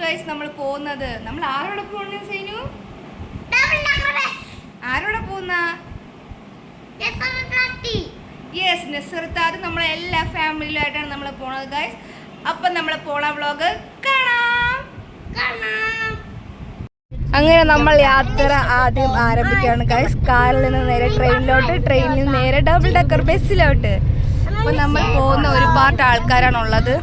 Guys നമ്മൾ പോകുന്നത്. നമ്മൾ ആരോടെ പോകുന്നത് സൈനു? ആരോടെ പോകുന്ന? യെസ് നെസർത്താത് നമ്മളെ എല്ലാ ഫാമിലിയിലായിട്ടാണ് നമ്മൾ പോണത് ഗൈസ് അപ്പം നമ്മൾ പോണ വ്ളോഗ് കാണാം. അങ്ങനെ നമ്മൾ യാത്ര ആദ്യം ആരംഭിക്കുകയാണ് ഗൈസ് കാറിൽ നിന്ന് നേരെ ട്രെയിനിലോട്ട് ട്രെയിനിൽ നിന്ന് നേരെ ഡബിൾ ഡെക്കർ ബസ്സിലോട്ട് അപ്പൊ നമ്മൾ പോകുന്ന ഒരുപാട് ആൾക്കാരാണ് ഉള്ളത്.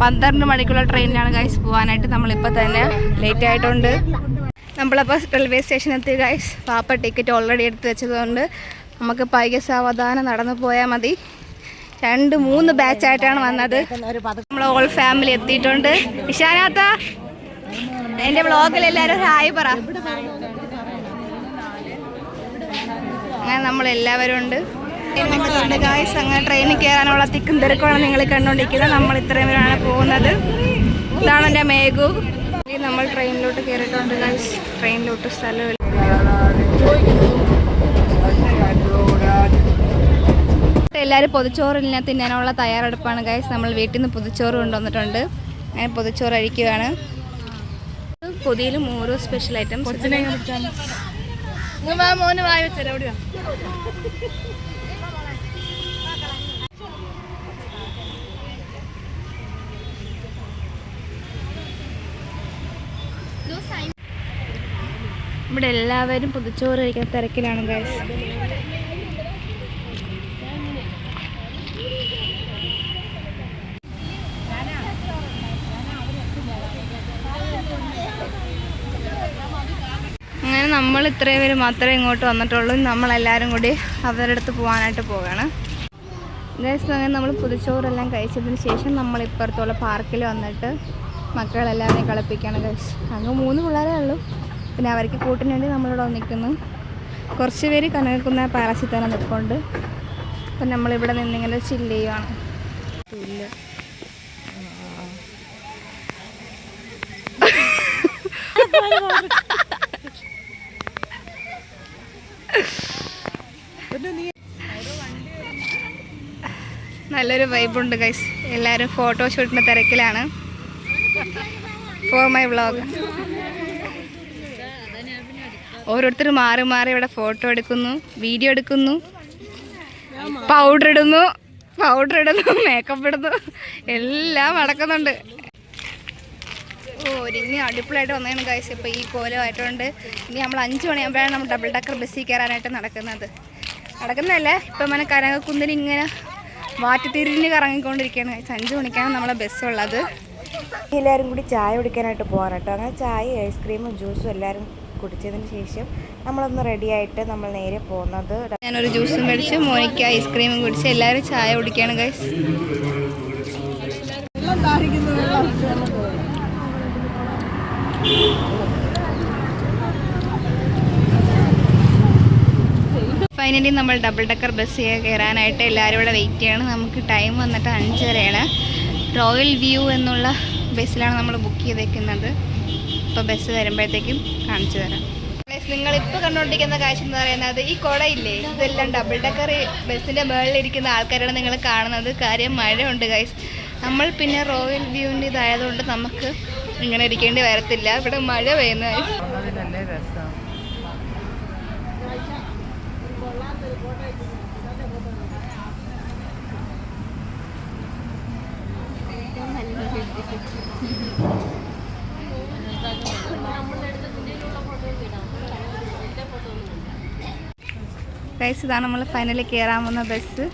പന്ത്രണ്ട് മണിക്കുള്ള ട്രെയിനിലാണ് ഗൈസ് പോകാനായിട്ട് നമ്മളിപ്പോൾ തന്നെ ലേറ്റ് ആയിട്ടുണ്ട്. നമ്മളപ്പോൾ റെയിൽവേ സ്റ്റേഷൻ എത്തി ഗൈസ് പാപ്പ ടിക്കറ്റ് ഓൾറെഡി എടുത്ത് വെച്ചതുകൊണ്ട് നമുക്ക് പൈക സാവധാനം നടന്നു പോയാൽ മതി. രണ്ട് മൂന്ന് ബാച്ചായിട്ടാണ് വന്നത്. നമ്മൾ ഓൾ ഫാമിലി എത്തിയിട്ടുണ്ട്. ഇഷാനാത്ത എന്റെ ബ്ലോഗിൽ എല്ലാവരും ഹായ് പറ. അങ്ങനെ നമ്മൾ എല്ലാവരും അങ്ങനെ ട്രെയിനിൽ കയറാനുള്ള തിക്കും തിരക്കുമാണ് നിങ്ങൾ കണ്ടുകൊണ്ടിരിക്കുന്നത്. നമ്മൾ ഇത്രയും പേരാണ് പോകുന്നത്. ഇതാണ് എന്റെ മേഘു. നമ്മൾ ട്രെയിനിലോട്ട് കയറിയിട്ടുണ്ട് ഗായ്സ് ട്രെയിനിലോട്ട് സ്ഥലമില്ല. എല്ലാവരും പൊതിച്ചോറിനെ തിന്നാനുള്ള തയ്യാറെടുപ്പാണ് ഗൈസ് നമ്മൾ വീട്ടിൽ നിന്ന് പൊതിച്ചോറ് കൊണ്ടുവന്നിട്ടുണ്ട്. അങ്ങനെ പൊതിച്ചോറ് അഴിക്കുകയാണ് പൊതിയിലും ഓരോ സ്പെഷ്യൽ ഐറ്റംസ് വായ ഇവിടെ എല്ലാവരും പുതുച്ചോറ് കഴിക്കുന്ന തിരക്കിലാണ് ഗൈസ് അങ്ങനെ നമ്മൾ ഇത്രയും പേര് മാത്രമേ ഇങ്ങോട്ട് വന്നിട്ടുള്ളൂ. നമ്മളെല്ലാവരും കൂടി അവരുടെ അടുത്ത് പോകാനായിട്ട് പോവുകയാണ്. ഗൈസ് അങ്ങനെ നമ്മൾ പുതുച്ചോറെല്ലാം കഴിച്ചതിന് ശേഷം നമ്മൾ ഇപ്പുറത്തുള്ള പാർക്കിൽ വന്നിട്ട് മക്കളെല്ലാവരെയും കളിപ്പിക്കുകയാണ് ഗൈസ് അങ്ങ് മൂന്ന് പിള്ളേരേ ഉള്ളൂ. പിന്നെ അവർക്ക് കൂട്ടിന് വേണ്ടി നമ്മളിവിടെ നിൽക്കുന്നു കുറച്ച് പേര് കനകക്കുന്ന പാലസിൽ തന്നെ നിൽപ്പുണ്ട്. അപ്പം നമ്മളിവിടെ നിന്നിങ്ങനെ ചില്ല് ചെയ്യുവാണ്. നല്ലൊരു വൈബുണ്ട് ഗൈസ് എല്ലാവരും ഫോട്ടോ ഫോട്ടോഷൂട്ടിന്റെ തിരക്കിലാണ്. ഫോർ മൈ വ്ളോഗ് ഓരോരുത്തർ മാറി മാറി ഇവിടെ ഫോട്ടോ എടുക്കുന്നു വീഡിയോ എടുക്കുന്നു പൗഡർ ഇടുന്നു പൗഡർ ഇടുന്നു മേക്കപ്പ് ഇടുന്നു എല്ലാം നടക്കുന്നുണ്ട്. ഓ ഇനി അടിപൊളിയായിട്ട് വന്നതാണ് ഗൈസ് ഇപ്പോൾ ഈ കോലമായിട്ടുണ്ട് ഇനി നമ്മൾ അഞ്ച് മണിയാകുമ്പോഴാണ് നമ്മൾ ഡബിൾ ഡക്കർ ബസ്സിൽ കയറാനായിട്ട് നടക്കുന്നത്. നടക്കുന്നതല്ല? ഇപ്പം മന കനകക്കുന്നിന് ഇങ്ങനെ വാറ്റുതിരിഞ്ഞ് കറങ്ങിക്കൊണ്ടിരിക്കുകയാണ്. അഞ്ച് മണിക്കാണ് നമ്മളെ ബസ്സുള്ളത് എല്ലാവരും കൂടി ചായ കുടിക്കാനായിട്ട് പോകാൻ കേട്ടോ. അങ്ങനെ ചായ ഐസ്ക്രീമും ജ്യൂസും എല്ലാവരും കുടിച്ചതിന് ശേഷം നമ്മളൊന്ന് റെഡി ആയിട്ട് നമ്മൾ നേരെ പോകുന്നത്. ഞാനൊരു ജ്യൂസും മേടിച്ച് മോനിക്ക് ഐസ്ക്രീമും കുടിച്ച് എല്ലാവരും ചായ കുടിക്കുകയാണ് ഗൈസ് ഫൈനലി നമ്മൾ ഡബിൾ ഡക്കർ ബസ് കയറാനായിട്ട് എല്ലാവരും ഇവിടെ വെയിറ്റ് ചെയ്യണം. നമുക്ക് ടൈം വന്നിട്ട് അഞ്ചരയാണ് റോയൽ വ്യൂ എന്നുള്ള ബസ്സിലാണ് നമ്മൾ ബുക്ക് ചെയ്തേക്കുന്നത്. ഇപ്പോൾ ബസ് വരുമ്പോഴത്തേക്കും കാണിച്ചു തരാം. നിങ്ങൾ ഇപ്പോൾ കണ്ടുകൊണ്ടിരിക്കുന്ന കാഴ്ച എന്ന് പറയുന്നത് ഈ കുടയില്ലേ? ഇതെല്ലാം ഡബിൾ ഡക്കർ ബസ്സിന്റെ മുകളിലിരിക്കുന്ന ആൾക്കാരാണ് നിങ്ങൾ കാണുന്നത്. കാര്യം മഴയുണ്ട് ഗൈസ് നമ്മൾ പിന്നെ റോയൽ വ്യൂവിന്റെ ഇതായതുകൊണ്ട് നമുക്ക് ഇങ്ങനെ ഇരിക്കേണ്ടി വരത്തില്ല. ഇവിടെ മഴ പെയ്യുന്ന guys. ഗൈസ് ഇതാണ് നമ്മൾ ഫൈനലി കയറാൻ വന്ന ബസ്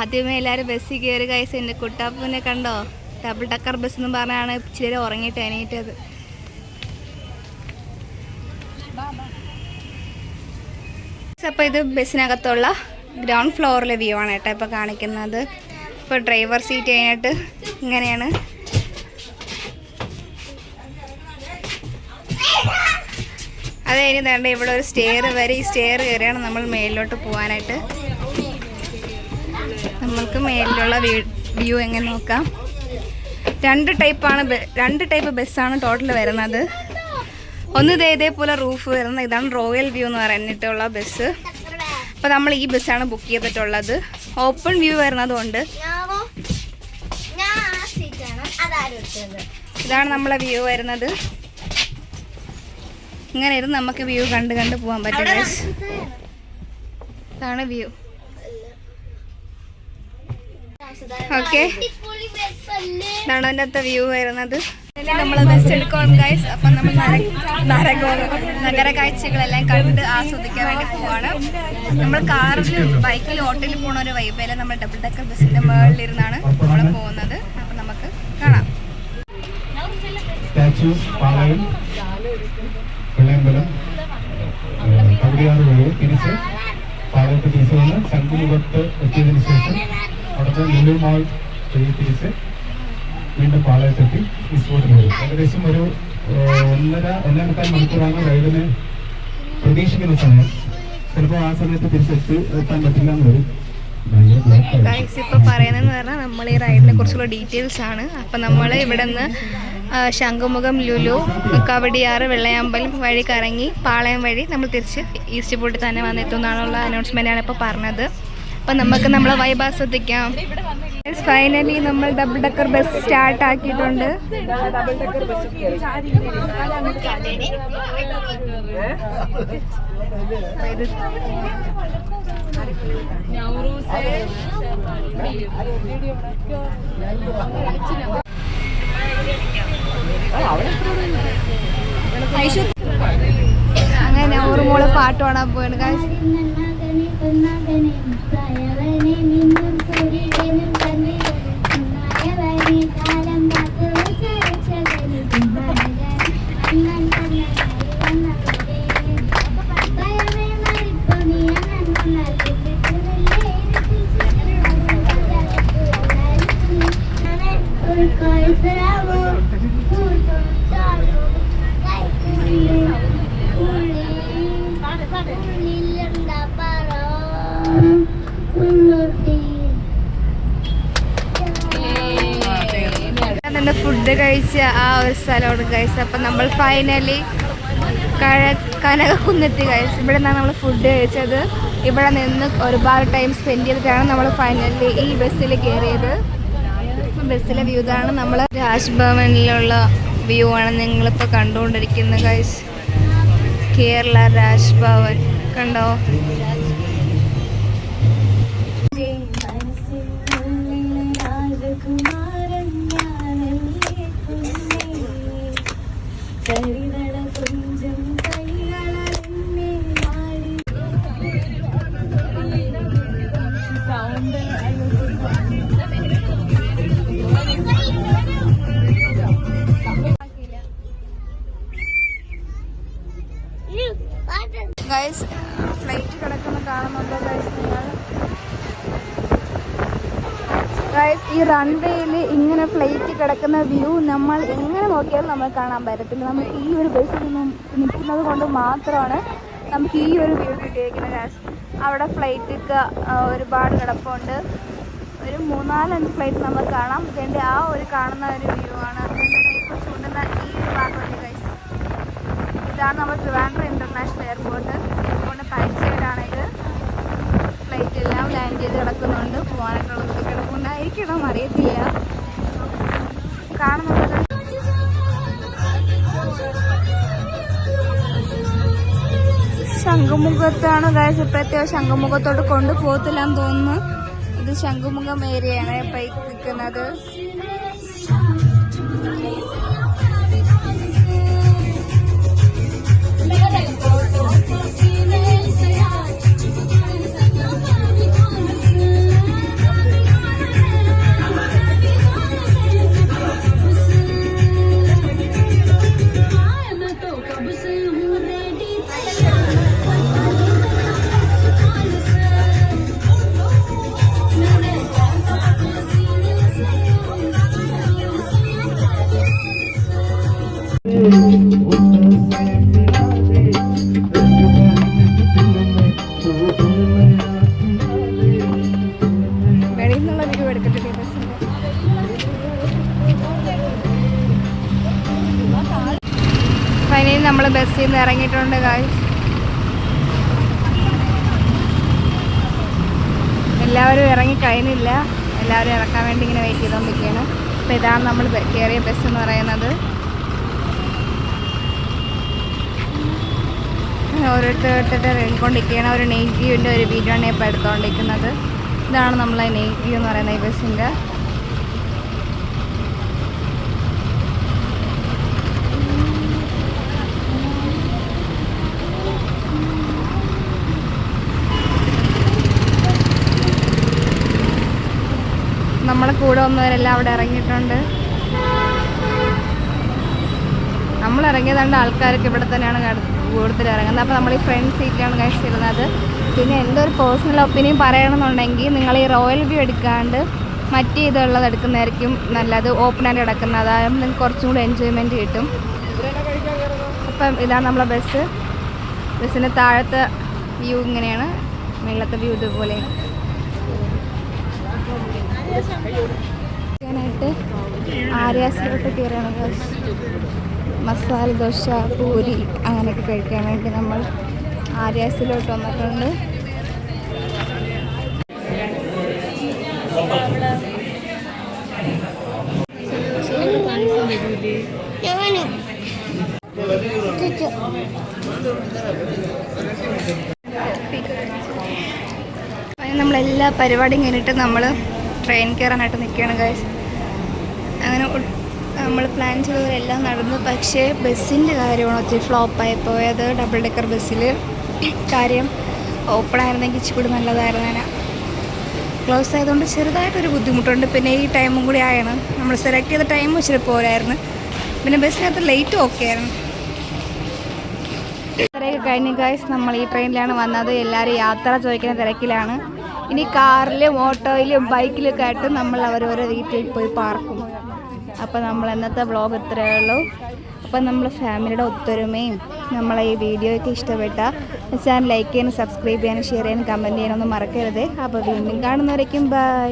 ആദ്യമേ എല്ലാവരും ബസ്സിൽ കയറി ഗൈസ് എന്റെ കുട്ടാപ്പൂനെ കണ്ടോ? ഡബിൾ ടക്കർ ബസ് എന്ന് പറഞ്ഞാണ് ഇച്ചിരി ഉറങ്ങിയിട്ട് എണീറ്റത്. അപ്പോൾ ഇത് ബസ്സിനകത്തുള്ള ഗ്രൗണ്ട് ഫ്ലോറിലെ വ്യൂ ആണ് കേട്ടോ ഇപ്പോൾ കാണിക്കുന്നത്. ഇപ്പോൾ ഡ്രൈവർ സീറ്റ് കഴിഞ്ഞിട്ട് ഇങ്ങനെയാണ്. അത് കഴിഞ്ഞ് വേണ്ട ഇവിടെ ഒരു സ്റ്റെയർ വരെ ഈ സ്റ്റെയർ കയറിയാണ് നമ്മൾ മേലിലോട്ട് പോകാനായിട്ട് നമ്മൾക്ക് മേലിലുള്ള വ്യൂ എങ്ങനെ നോക്കാം? രണ്ട് ടൈപ്പാണ് രണ്ട് ടൈപ്പ് ബസ്സാണ് ടോട്ടൽ വരുന്നത്. ഒന്ന് ഇതേ ഇതേപോലെ റൂഫ് വരുന്ന ഇതാണ് റോയൽ വ്യൂ എന്ന് പറഞ്ഞിട്ടുള്ള ബസ് അപ്പോൾ നമ്മൾ ഈ ബസ്സാണ് ബുക്ക് ചെയ്തിട്ടുള്ളത്. ഓപ്പൺ വ്യൂ വരുന്നതുകൊണ്ട് ഇതാണ് നമ്മളെ വ്യൂ വരുന്നത്. ഇങ്ങനെ ഇരുന്ന് നമുക്ക് വ്യൂ കണ്ട് കണ്ട് പോകാൻ പറ്റും. ഇതാണ് വ്യൂ ഓക്കെ ഇതാണ് അതിന്റെ വ്യൂ വരുന്നത്. നമ്മൾ ബസ് എടുക്കണം ഗൈസ് അപ്പം നമ്മൾ നരക നഗര കാഴ്ചകളെല്ലാം കണ്ട് ആസ്വദിക്കാൻ വേണ്ടി പോവാണ്. നമ്മൾ കാറിൽ ബൈക്കിൽ ഓട്ടോയിൽ പോണ ഒരു വൈബേല നമ്മൾ ഡബിൾ ഡെക്കർ ബസ്സിന്റെ മുകളിലിരുന്നാണ് നമ്മൾ പോകുന്നത്. സ്റ്റാച്യൂസ് പാളയം വെള്ളയമ്പലം കവടിയാറ് വഴി തിരിച്ച് പാളയത്ത് തിരിച്ച് വന്ന് ശംഖുമുഖത്ത് എത്തിയതിനു ശേഷം അവിടുത്തെ ലുലു മാൾ വഴി തിരിച്ച് വീണ്ടും പാളയത്തെത്തി റോഡിൽ വരും. ഏകദേശം ഒരു ഒന്നര ഒന്നേ മണിക്കൂറാണ് റൈഡിന് പ്രതീക്ഷിക്കുന്ന സമയം. ചിലപ്പോൾ ആ സമയത്ത് തിരിച്ചെത്തി എത്താൻ പറ്റില്ല എന്ന് വരും. ഇപ്പൊ പറയുന്നതെന്ന് പറഞ്ഞാൽ നമ്മൾ ഈ റൈഡിനെ കുറിച്ചുള്ള ഡീറ്റെയിൽസ് ആണ് അപ്പം നമ്മൾ ഇവിടെ നിന്ന് ശംഖുമുഖം ലുലു കവടിയാറ് വെള്ളയമ്പലം വഴി കറങ്ങി പാളയം വഴി നമ്മൾ തിരിച്ച് ഈസ്റ്റ് ഫോർട്ടിൽ തന്നെ വന്നെത്തും എന്നാണുള്ള അനൗൺസ്മെന്റ് ആണ് ഇപ്പോൾ പറഞ്ഞത്. അപ്പം നമുക്ക് നമ്മളെ വൈബ് ആസ്വദിക്കാം. ഫൈനലി നമ്മൾ ഡബിൾ ഡക്കർ ബസ് സ്റ്റാർട്ട് ആക്കിയിട്ടുണ്ട്. ഐഷു അങ്ങനെ ഒരു മോൾ പാട്ട് പാടാൻ പോയാണ് കാശ് ഫുഡ് കഴിച്ച ആ ഒരു സ്ഥലമാണ് ഗൈസ് അപ്പം നമ്മൾ ഫൈനലി കഴ കനകക്കുന്നെത്തി ഗൈസ് ഇവിടെ നിന്നാണ് നമ്മൾ ഫുഡ് കഴിച്ചത്. ഇവിടെ നിന്ന് ഒരുപാട് ടൈം സ്പെൻഡ് ചെയ്തിട്ടാണ് നമ്മൾ ഫൈനലി ഈ ബസ്സിൽ കയറിയത് ബസ്സിലെ വ്യൂ ഇതാണ്. നമ്മൾ രാജ്ഭവനിലുള്ള വ്യൂ ആണ് നിങ്ങളിപ്പോൾ കണ്ടുകൊണ്ടിരിക്കുന്നത് ഗൈസ് കേരള രാജ്ഭവൻ. കണ്ടോ? ഗൈസ് ഈ റൺവേയിൽ ഇങ്ങനെ ഫ്ലൈറ്റ് കിടക്കുന്ന വ്യൂ നമ്മൾ എങ്ങനെ നോക്കിയാലും നമ്മൾ കാണാൻ പറ്റത്തില്ല. നമുക്ക് ഈ ഒരു ബസ്സിൽ നിന്നും നിൽക്കുന്നത് കൊണ്ട് മാത്രമാണ് നമുക്ക് ഈ ഒരു വ്യൂ കിട്ടിയിരിക്കുന്നത്. അവിടെ ഫ്ലൈറ്റൊക്കെ ഒരുപാട് കിടപ്പുണ്ട്. ഒരു മൂന്നാലഞ്ച് ഫ്ലൈറ്റ് നമുക്ക് കാണാം. ഇതിന്റെ ആ ഒരു കാണുന്ന ഒരു വ്യൂ ആണ്. ഇപ്പോൾ ചൂണ്ടുന്ന ഈ ഒരു ഭാഗമല്ലേ ഇതാണ് നമ്മൾ ട്രിവാൻഡ്രം ഇന്റർനാഷണൽ എയർപോർട്ട് അതുകൊണ്ട് സൈഡാണിത് ഫ്ലൈറ്റ് എല്ലാം ലാൻഡ് ചെയ്ത് കിടക്കുന്നുണ്ട്. പോകാനായിട്ടുള്ള കിടപ്പുണ്ടായിരിക്കണം അറിയത്തില്ല. കാണുന്നുള്ളത് ശംഖുമുഖത്താണ് ഗൈസ് ഇപ്പോഴത്തെ ശംഖുമുഖത്തോട്ട് കൊണ്ടുപോകത്തില്ലാന്ന് തോന്നുന്നു. ഇത് ശംഖുമുഖം ഏരിയയാണ് ഇപ്പൊ നിൽക്കുന്നത്. ഇറങ്ങിയിട്ടുണ്ട് കായ് എല്ലാവരും ഇറങ്ങി കഴിഞ്ഞില്ല എല്ലാവരും ഇറക്കാൻ വേണ്ടി ഇങ്ങനെ വെയിറ്റ് ചെയ്തുകൊണ്ടിരിക്കുകയാണ് അപ്പോൾ ഇതാണ് നമ്മൾ കയറിയ ബസ് എന്ന് പറയുന്നത്. ഓരോരുത്തരോരുത്തരുടെ ഇറങ്ങിക്കൊണ്ടിരിക്കുകയാണ് ഒരു നെയ്റ്റ് വ്യൂവിന്റെ ഒരു വീഡിയോ ആണ് ഇപ്പോൾ എടുത്തുകൊണ്ടിരിക്കുന്നത് ഇതാണ് നമ്മളെ നെയ്റ്റ് വ്യൂ എന്ന് പറയുന്ന ഈ ബസ്സിന്റെ നമ്മളെ കൂടെ വന്നവരെല്ലാം അവിടെ ഇറങ്ങിയിട്ടുണ്ട്. നമ്മൾ ഇറങ്ങിയതുകൊണ്ട് ആൾക്കാർക്ക് ഇവിടെ തന്നെയാണ് കട- കൂടുതൽ ഇറങ്ങുന്നത്. അപ്പോൾ നമ്മൾ ഈ ഫ്രണ്ട് സീറ്റിലാണ് കഴിച്ചിരുന്നത് പിന്നെ എന്റെ ഒരു പേഴ്സണൽ ഒപ്പീനിയൻ പറയണമെന്നുണ്ടെങ്കിൽ നിങ്ങൾ ഈ റോയൽ വ്യൂ എടുക്കാണ്ട് മറ്റേ ഇതുള്ളത് എടുക്കുന്നതായിരിക്കും നല്ലത്. ഓപ്പൺ ആൻഡ് കിടക്കുന്നത്. അതാകുമ്പോൾ നിങ്ങൾക്ക് കുറച്ചും കൂടി എൻജോയ്മെന്റ് കിട്ടും. അപ്പം ഇതാണ് നമ്മളെ ബസ് ബസ്സിന്റെ താഴത്തെ വ്യൂ ഇങ്ങനെയാണ്. മേളത്തെ വ്യൂ ഇതുപോലെ ായിട്ട് ആര്യാസിലോട്ട് guys. മസാല ദോശ പൂരി അങ്ങനെയൊക്കെ കഴിക്കാൻ വേണ്ടി നമ്മൾ ആര്യാസിലോട്ട് വന്നിട്ടുണ്ട് നമ്മളെല്ലാ പരിപാടിയും കഴിഞ്ഞിട്ട് നമ്മൾ ട്രെയിൻ കയറാനായിട്ട് നിൽക്കുകയാണ് ഗൈസ് അങ്ങനെ നമ്മൾ പ്ലാൻ ചെയ്തവരെല്ലാം നടന്നു. പക്ഷേ ബസ്സിന്റെ കാര്യമാണ് ഒത്തിരി ഫ്ലോപ്പായി പോയത് ഡബിൾ ഡെക്കർ ബസ്സിൽ കാര്യം ഓപ്പൺ ആയിരുന്നെങ്കിൽ ഇച്ചിരി കൂടി നല്ലതായിരുന്നേനെ ക്ലോസ് ആയതുകൊണ്ട് ചെറുതായിട്ടൊരു ബുദ്ധിമുട്ടുണ്ട്. പിന്നെ ഈ ടൈമും കൂടി ആയാണ്. നമ്മൾ സെലക്ട് ചെയ്ത ടൈം ഇച്ചിരി പോരായിരുന്നു. പിന്നെ ബസ്സിനകത്ത് ലേറ്റ് ഓക്കെ ആയിരുന്നു. കഴിഞ്ഞ് ഗൈസ് നമ്മൾ ഈ ട്രെയിനിലാണ് വന്നത്. എല്ലാവരും യാത്ര ചോദിക്കുന്ന തിരക്കിലാണ്. ഇനി കാറിലും ഓട്ടോയിലും ബൈക്കിലൊക്കെ ആയിട്ട് നമ്മൾ അവരോരോ വീട്ടിൽ പോയി പാർക്കും അപ്പോൾ നമ്മൾ ഇന്നത്തെ വ്ളോഗ് ഇത്രയേ ഉള്ളൂ. അപ്പോൾ നമ്മൾ ഫാമിലിയുടെ ഒത്തൊരുമയും നമ്മളെ ഈ വീഡിയോയൊക്കെ ഇഷ്ടപ്പെട്ട ചാനൽ ലൈക്ക് ചെയ്യാനും സബ്സ്ക്രൈബ് ചെയ്യാനും ഷെയർ ചെയ്യാനും കമന്റ് ചെയ്യാനൊന്നും മറക്കരുത്. അപ്പോൾ വീണ്ടും കാണുന്നവരേക്കും ബൈ